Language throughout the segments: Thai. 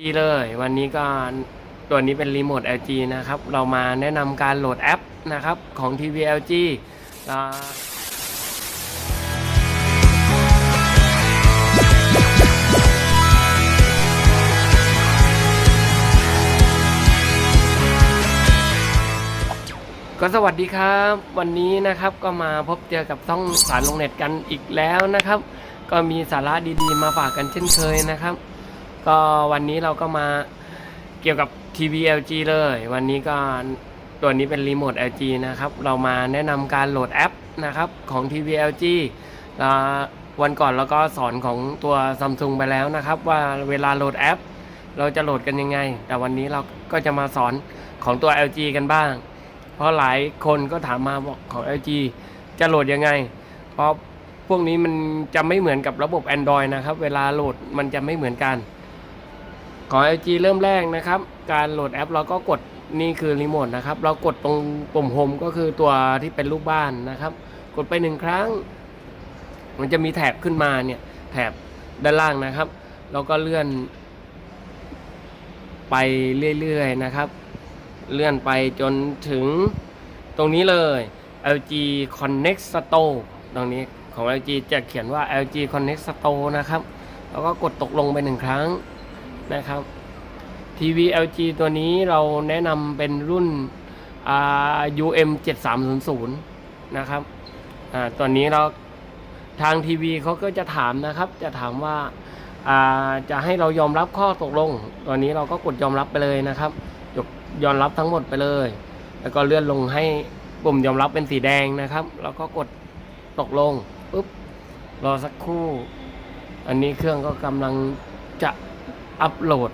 จีเลยวันนี้ก็ตัวนี้เป็นรีโมท LG นะครับ เรามาแนะนำการโหลดแอปนะครับของ TV LG ก็สวัสดีครับ วันนี้นะครับก็มาพบเจอกับต้องสารลงเน็ตกันอีกแล้วนะครับ ก็มีสาระดีๆมาฝากกันเช่นเคยนะครับ ก็วันนี้เราก็มาเกี่ยวกับทีวี LG เลย วันนี้ก็ตัวนี้เป็นรีโมท LG นะครับ เรามาแนะนำการโหลดแอปนะครับของทีวี LG วันก่อนเราก็สอนของตัว Samsung ไปแล้วนะครับ ว่าเวลาโหลดแอป เราจะโหลดกันยังไง แต่วันนี้เราก็จะมาสอนของตัว LG กันบ้าง เพราะหลายคนก็ถามมาบอกของ LG จะโหลดยังไง เพราะพวกนี้มันจะไม่เหมือนกับระบบ Android นะครับ เวลาโหลดมันจะไม่เหมือนกัน ของ LG เริ่มแรกนะครับ การโหลดแอปเราก็กดนี่คือรีโมทนะครับ เรากดตรงปุ่มโฮมก็คือตัวที่เป็นรูปบ้านนะครับ กดไปหนึ่งครั้ง มันจะมีแถบขึ้นมาเนี่ยแถบด้านล่างนะครับเราก็เลื่อนไปเรื่อยๆนะครับ เลื่อนไปจนถึงตรงนี้เลย LG Connect Store ตรงนี้ของ LG จะเขียนว่า LG Connect Store นะครับ แล้วก็กดตกลงไปหนึ่งครั้ง นะครับ ทีวี LG ตัวนี้เราแนะนำเป็นรุ่น UM 7300นะครับอตัวนี้เราทางทีวีเขาก็จะถามนะครับ จะถามว่าาจะให้เรายอมรับข้อตกลงตัวนี้เราก็กดยอมรับไปเลยนะครับยกยอมรับทั้งหมดไปเลย แล้วก็เลื่อนลงให้ปุ่มยอมรับเป็นสีแดงนะครับ แล้วก็กดตกลงปุ๊บรอสักครู่ อันนี้เครื่องก็กำลังจะ อัปโหลด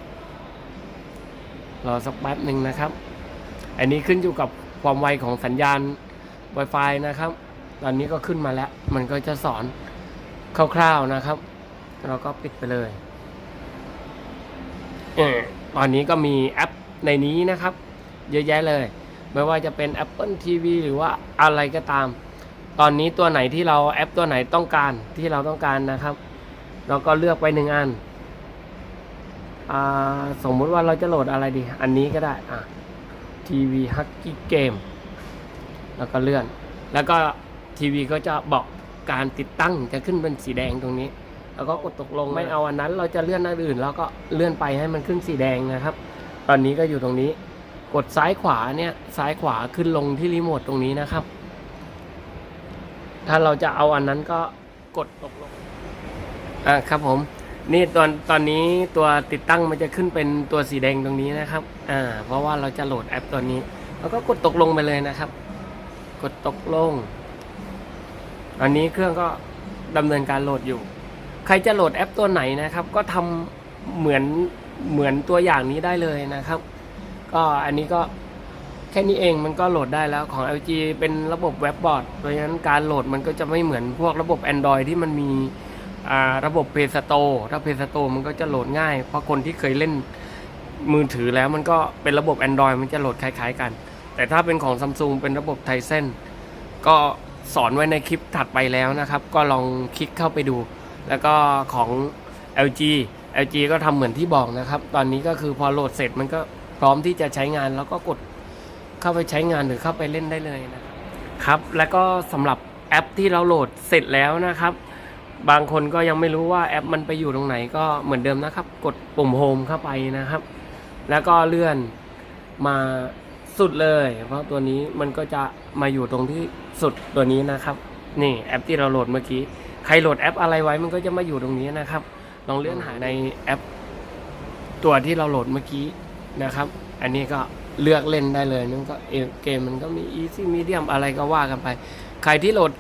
รอสักแป๊บหนึ่งนะครับ อันนี้ขึ้นอยู่กับความไวของสัญญาณ Wi-Fi นะครับ ตอนนี้ก็ขึ้นมาแล้ว มันก็จะสอนคร่าวๆนะครับ เราก็ปิดไปเลยเออตอนนี้ก็มีแอปในนี้นะครับ เยอะแยะเลย ไม่ว่าจะเป็น Apple TV หรือว่าอะไรก็ตาม ตอนนี้ตัวไหนที่เราแอปตัวไหนต้องการที่เราต้องการนะครับ เราก็เลือกไปหนึ่งอัน สมมุติว่าเราจะโหลดอะไรดี อันนี้ก็ได้อะทีวีฮักกี้เกมแล้วก็เลื่อน แล้วก็ทีวีก็จะบอกการติดตั้งจะขึ้นเป็นสีแดงตรงนี้ แล้วก็กดตกลงไม่เอาอันนั้น เราจะเลื่อนอันอื่น แล้วก็เลื่อนไปให้มันขึ้นสีแดงนะครับ ตอนนี้ก็อยู่ตรงนี้ กดซ้ายขวาเนี่ยซ้ายขวาขึ้นลงที่รีโมทตรงนี้นะครับ ถ้าเราจะเอาอันนั้นก็กดตกลงอ่าครับผม นี่ตอนตอนนี้ตัวติดตั้งมันจะขึ้นเป็นตัวสีแดงตรงนี้นะครับอ่าเพราะว่าเราจะโหลดแอปตัวนี้ แล้วก็กดตกลงไปเลยนะครับ กดตกลง อันนี้เครื่องก็ดำเนินการโหลดอยู่ ใครจะโหลดแอปตัวไหนนะครับ ก็ทำเหมือนเหมือนตัวอย่างนี้ได้เลยนะครับ ก็อันนี้ก็แค่นี้เองมันก็โหลดได้แล้วของ LG เป็นระบบเว็บบอร์ดเพราะฉะนั้นการโหลดมันก็จะไม่เหมือนพวกระบบ Android ที่มันมี ระบบ Play Store ถ้า Play Store มันก็จะโหลดง่าย เพราะคนที่เคยเล่นมือถือแล้วมันก็เป็นระบบ Android มันจะโหลดคล้าย ๆ กัน แต่ถ้าเป็นของ Samsung เป็นระบบไทเซนก็สอนไว้ในคลิปถัดไปแล้วนะครับ ก็ลองคลิกเข้าไปดู แล้วก็ของ LG LG ก็ทำเหมือนที่บอกนะครับ ตอนนี้ก็คือพอโหลดเสร็จมันก็พร้อมที่จะใช้งานแล้วก็กดเข้าไปใช้งานหรือเข้าไปเล่นได้เลยนะครับครับแล้วก็สำหรับแอปที่เราโหลดเสร็จแล้วนะครับ บางคนก็ยังไม่รู้ว่าแอปมันไปอยู่ตรงไหนก็เหมือนเดิมนะครับ กดปุ่มโฮมเข้าไปนะครับ แล้วก็เลื่อนมาสุดเลย เพราะตัวนี้มันก็จะมาอยู่ตรงที่สุดตัวนี้นะครับ นี่แอปที่เราโหลดเมื่อกี้ใครโหลดแอปอะไรไว้มันก็จะมาอยู่ตรงนี้นะครับ ลองเลื่อนหาในแอป ตัวที่เราโหลดเมื่อกี้นะครับ อันนี้ก็เลือกเล่นได้เลยนั่นก็เกมมันก็มี easy medium อะไรก็ว่ากันไป ใครที่โหลด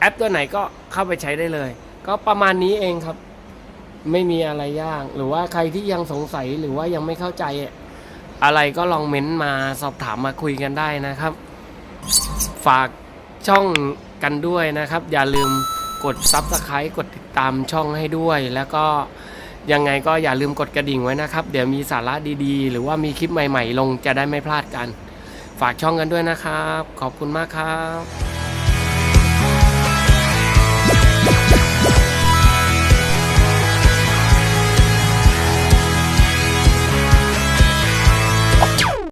แอปตัวไหนก็เข้าไปใช้ได้เลย ก็ประมาณนี้เองครับ ไม่มีอะไรยาก หรือว่าใครที่ยังสงสัยหรือว่ายังไม่เข้าใจ อะไรก็ลองเม้นต์มาสอบถามมาคุยกันได้นะครับ ฝากช่องกันด้วยนะครับ อย่าลืมกด Subscribe กดติดตามช่องให้ด้วย แล้วก็ยังไงก็อย่าลืมกดกระดิ่งไว้นะครับ เดี๋ยวมีสาระดีๆ หรือว่ามีคลิปใหม่ ๆ ลงจะได้ไม่พลาดกัน ฝากช่องกันด้วยนะครับ ขอบคุณมากครับ